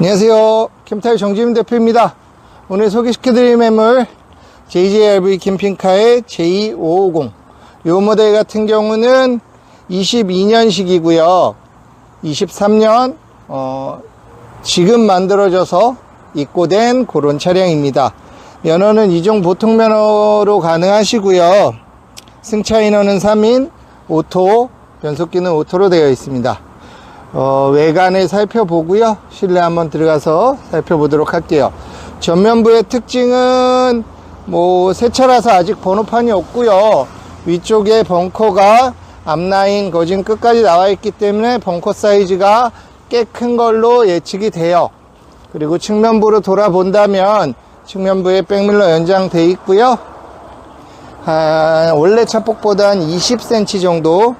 안녕하세요. 캠타일 정지민 대표입니다. 오늘 소개시켜드릴 매물 JJRV 캠핑카의 J550. 이 모델 같은 경우는 22년식이고요. 23년 어, 지금 만들어져서 입고된 그런 차량입니다. 면허는 이종 보통 면허로 가능하시고요. 승차 인원은 3인, 오토, 변속기는 오토로 되어 있습니다. 어, 외관을 살펴보고요. 실내 한번 들어가서 살펴보도록 할게요. 전면부의 특징은 뭐 새차라서 아직 번호판이 없고요. 위쪽에 벙커가 앞라인 거진 끝까지 나와 있기 때문에 벙커 사이즈가 꽤 큰 걸로 예측이 돼요. 그리고 측면부로 돌아본다면 측면부에 백밀러 연장돼 있고요. 아, 원래 차폭보다 한 20cm 정도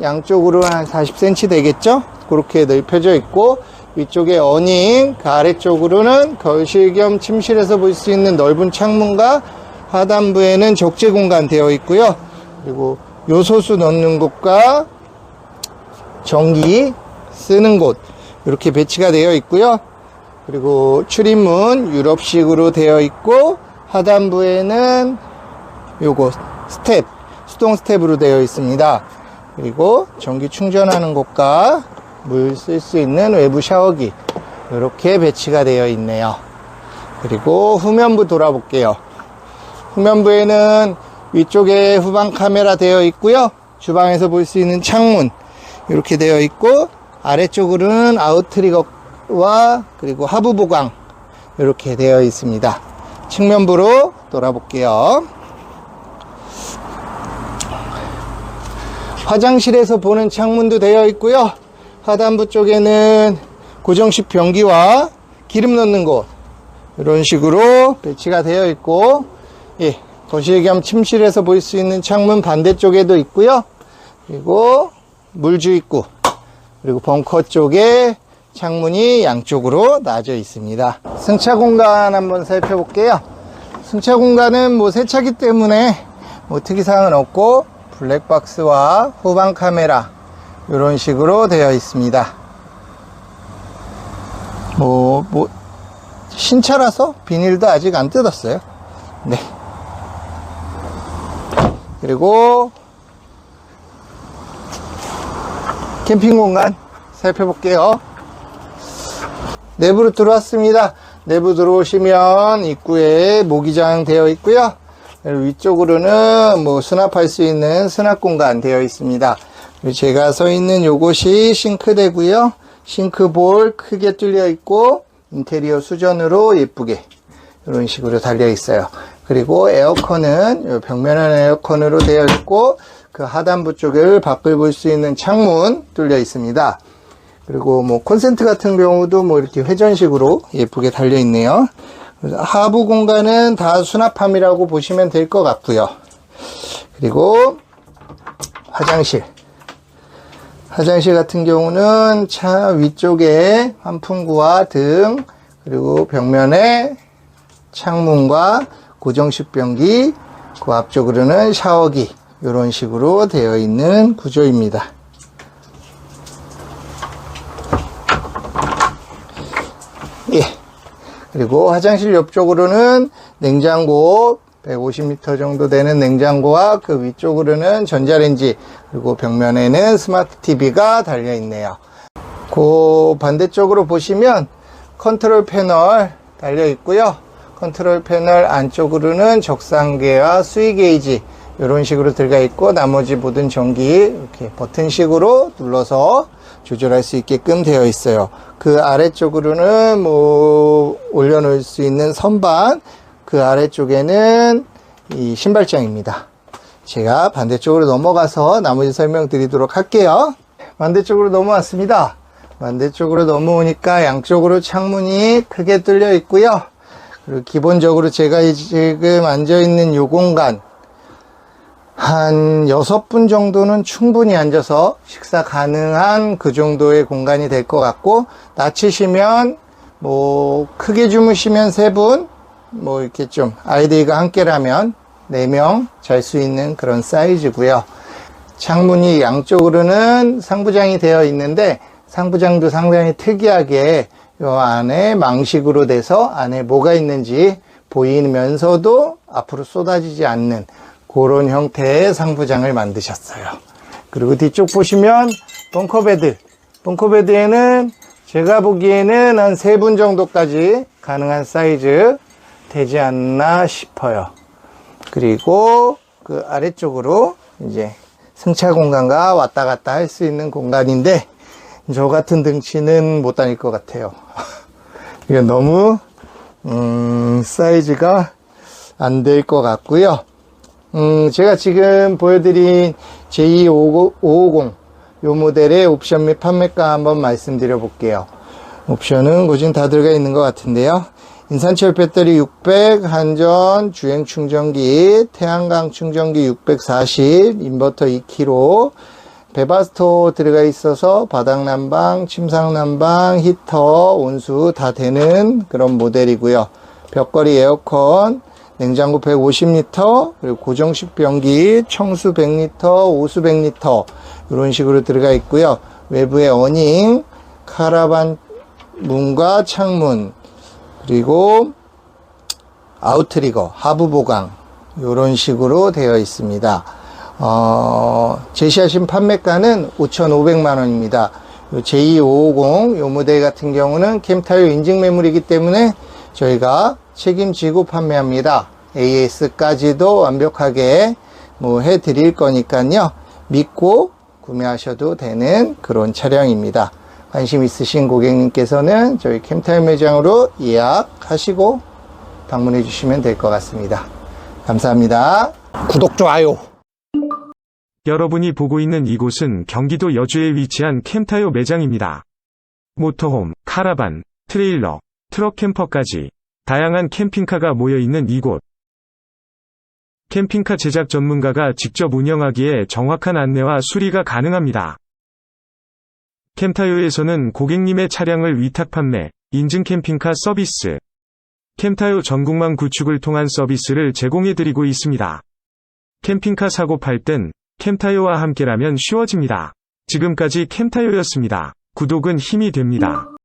양쪽으로 한 40cm 되겠죠? 그렇게 넓혀져 있고 위쪽에 어닝, 그 아래쪽으로는 거실 겸 침실에서 볼 수 있는 넓은 창문과 하단부에는 적재 공간 되어 있고요. 그리고 요소수 넣는 곳과 전기 쓰는 곳 이렇게 배치가 되어 있고요. 그리고 출입문 유럽식으로 되어 있고 하단부에는 요거 스텝 수동 스텝으로 되어 있습니다. 그리고 전기 충전하는 곳과 물 쓸 수 있는 외부 샤워기 이렇게 배치가 되어 있네요. 그리고 후면부 돌아볼게요. 후면부에는 위쪽에 후방 카메라 되어 있고요. 주방에서 볼 수 있는 창문 이렇게 되어 있고 아래쪽으로는 아웃트리거와 그리고 하부 보강 이렇게 되어 있습니다. 측면부로 돌아볼게요. 화장실에서 보는 창문도 되어 있고요. 하단부 쪽에는 고정식 변기와 기름 넣는 곳 이런 식으로 배치가 되어 있고 예, 거실 겸 침실에서 볼 수 있는 창문 반대쪽에도 있고요. 그리고 물주입구 그리고 벙커 쪽에 창문이 양쪽으로 나져 있습니다. 승차 공간 한번 살펴볼게요. 승차 공간은 뭐 세차기 때문에 뭐 특이사항은 없고 블랙박스와 후방 카메라 이런 식으로 되어 있습니다. 뭐, 뭐, 신차라서 비닐도 아직 안 뜯었어요. 네. 그리고 캠핑 공간 살펴볼게요. 내부로 들어왔습니다. 내부 들어오시면 입구에 모기장 되어 있고요. 위쪽으로는 뭐 수납할 수 있는 수납 공간 되어 있습니다. 제가 서 있는 요곳이 싱크대고요. 싱크볼 크게 뚫려 있고 인테리어 수전으로 예쁘게 이런 식으로 달려 있어요. 그리고 에어컨은 요 벽면은 에어컨으로 되어 있고 그 하단부 쪽을 밖을 볼 수 있는 창문 뚫려 있습니다. 그리고 뭐 콘센트 같은 경우도 뭐 이렇게 회전식으로 예쁘게 달려 있네요. 하부 공간은 다 수납함이라고 보시면 될 것 같고요. 그리고 화장실. 화장실 같은 경우는 차 위쪽에 환풍구와 등, 그리고 벽면에 창문과 고정식 변기, 그 앞쪽으로는 샤워기, 이런 식으로 되어 있는 구조입니다. 예. 그리고 화장실 옆쪽으로는 냉장고 150m 정도 되는 냉장고와 그 위쪽으로는 전자레인지 그리고 벽면에는 스마트 TV가 달려 있네요. 그 반대쪽으로 보시면 컨트롤 패널 달려 있고요. 컨트롤 패널 안쪽으로는 적상계와 수위 게이지 이런 식으로 들어가 있고 나머지 모든 전기 이렇게 버튼식으로 눌러서 조절할 수 있게끔 되어 있어요. 그 아래쪽으로는 뭐 올려놓을 수 있는 선반, 그 아래쪽에는 이 신발장입니다. 제가 반대쪽으로 넘어가서 나머지 설명 드리도록 할게요. 반대쪽으로 넘어왔습니다. 반대쪽으로 넘어오니까 양쪽으로 창문이 크게 뚫려 있고요. 그리고 기본적으로 제가 지금 앉아 있는 요 공간 한 여섯 분 정도는 충분히 앉아서 식사 가능한 그 정도의 공간이 될 것 같고 낮추시면 뭐 크게 주무시면 세분 뭐 이렇게 좀 아이들과 함께라면 네명잘 수 있는 그런 사이즈고요. 창문이 양쪽으로는 상부장이 되어 있는데 상부장도 상당히 특이하게 요 안에 망식으로 돼서 안에 뭐가 있는지 보이면서도 앞으로 쏟아지지 않는 그런 형태의 상부장을 만드셨어요. 그리고 뒤쪽 보시면 벙커베드. 벙커베드에는 제가 보기에는 한 세 분 정도까지 가능한 사이즈 되지 않나 싶어요. 그리고 그 아래쪽으로 이제 승차 공간과 왔다 갔다 할 수 있는 공간인데 저 같은 등치는 못 다닐 것 같아요. 이거 너무 음, 사이즈가 안 될 것 같고요. 음, 제가 지금 보여드린 J550 요 모델의 옵션 및 판매가 한번 말씀드려 볼게요. 옵션은 고진 다 들어가 있는 것 같은데요. 인산철 배터리 600, 한전, 주행 충전기, 태양광 충전기 640, 인버터 2kg, 베바스토 들어가 있어서 바닥 난방, 침상 난방, 히터, 온수 다 되는 그런 모델이고요. 벽걸이 에어컨, 냉장고 150리터, 그리고 고정식 변기, 청수 100리터, 오수 100리터 이런 식으로 들어가 있고요. 외부에 어닝, 카라반 문과 창문, 그리고 아웃트리거, 하부 보강 이런 식으로 되어 있습니다. 어, 제시하신 판매가는 5,500만 원입니다. J250 요 모델 같은 경우는 캠타이어 인증 매물이기 때문에 저희가 책임지고 판매합니다. AS까지도 완벽하게 뭐 해드릴 거니까요. 믿고 구매하셔도 되는 그런 차량입니다. 관심 있으신 고객님께서는 저희 캠타임 매장으로 예약하시고 방문해 주시면 될 것 같습니다. 감사합니다. 구독, 좋아요. 여러분이 보고 있는 이곳은 경기도 여주에 위치한 캠타요 매장입니다. 모터홈, 카라반, 트레일러, 트럭 캠퍼까지 다양한 캠핑카가 모여 있는 이곳. 캠핑카 제작 전문가가 직접 운영하기에 정확한 안내와 수리가 가능합니다. 캠타요에서는 고객님의 차량을 위탁 판매, 인증 캠핑카 서비스, 캠타요 전국망 구축을 통한 서비스를 제공해드리고 있습니다. 캠핑카 사고 팔 땐 캠타요와 함께라면 쉬워집니다. 지금까지 캠타요였습니다. 구독은 힘이 됩니다.